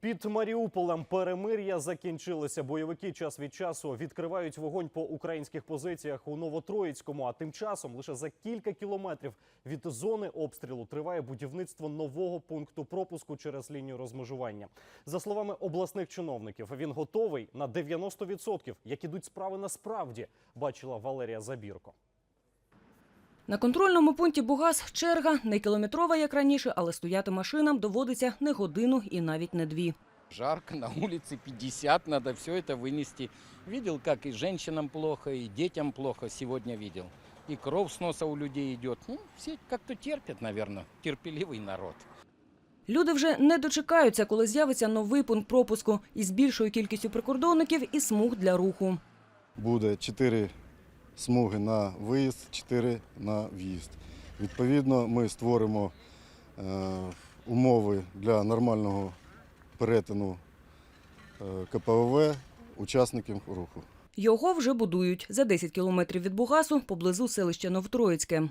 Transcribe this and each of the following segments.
Під Маріуполем перемир'я закінчилося. Бойовики час від часу відкривають вогонь по українських позиціях у Новотроїцькому. А тим часом лише за кілька кілометрів від зони обстрілу триває будівництво нового пункту пропуску через лінію розмежування. За словами обласних чиновників, він готовий на 90%. Як ідуть справи насправді, бачила Валерія Забірко. На контрольному пункті Бугас черга не кілометрова, як раніше, але стояти машинам доводиться не годину і навіть не дві. Жарко, на улице 50, надо все это вынести. Видел, как и женщинам плохо, и детям плохо, сегодня видел. И кровь с носа у людей идет. Ну, все как-то терпят, наверное, терпеливый народ. Люди вже не дочекаються, коли з'явиться новий пункт пропуску із більшою кількістю прикордонників і смуг для руху. буде 4 смуги на виїзд, 4 на в'їзд. Відповідно, ми створимо е, умови для нормального перетину е, КПВВ учасників руху. Його вже будують за 10 кілометрів від Бугасу поблизу селища Новотроїцьке.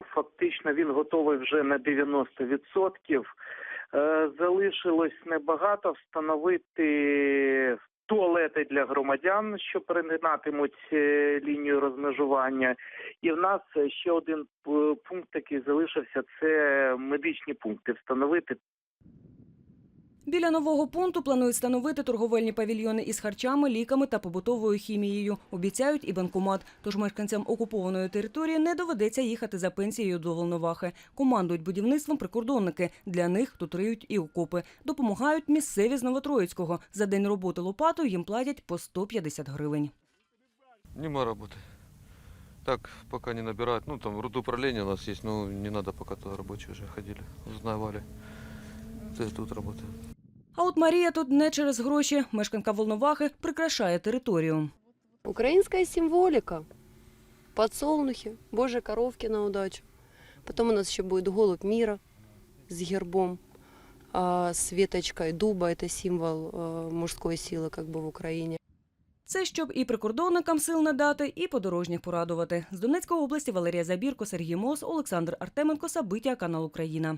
Фактично він готовий вже на 90%. Е, Залишилось небагато встановити туалети для громадян, що перегинатимуть е, лінію розмежування. І в нас ще один е, пункт, який залишився, це медичні пункти. Встановити Біля нового пункту планують встановити торговельні павільйони із харчами, ліками та побутовою хімією. Обіцяють і банкомат. Тож мешканцям окупованої території не доведеться їхати за пенсією до Волновахи. Командують будівництвом прикордонники. Для них тут риють і окопи. Допомагають місцеві з Новотроїцького. За день роботи лопатою їм платять по 150 гривень. Нема работы. Так, пока не набирают. Ну, там рудоуправление у нас есть, но не надо пока туда рабочие уже ходили, узнавали. То есть тут работаем. А от Марія тут не через гроші. Мешканка Волновахи прикрашає територію. Украинская символика. Подсолнухи, божьи коровки на удачу. Потом у нас еще будет голубь мира с гербом, а с веточкой дуба. Это символ э, мужской силы как бы в Украине. Це щоб і прикордонникам сил надати, і подорожніх порадувати. З Донецької області Валерія Забірко, Сергій Мос, Олександр Артеменко, Сабиття, канал Україна.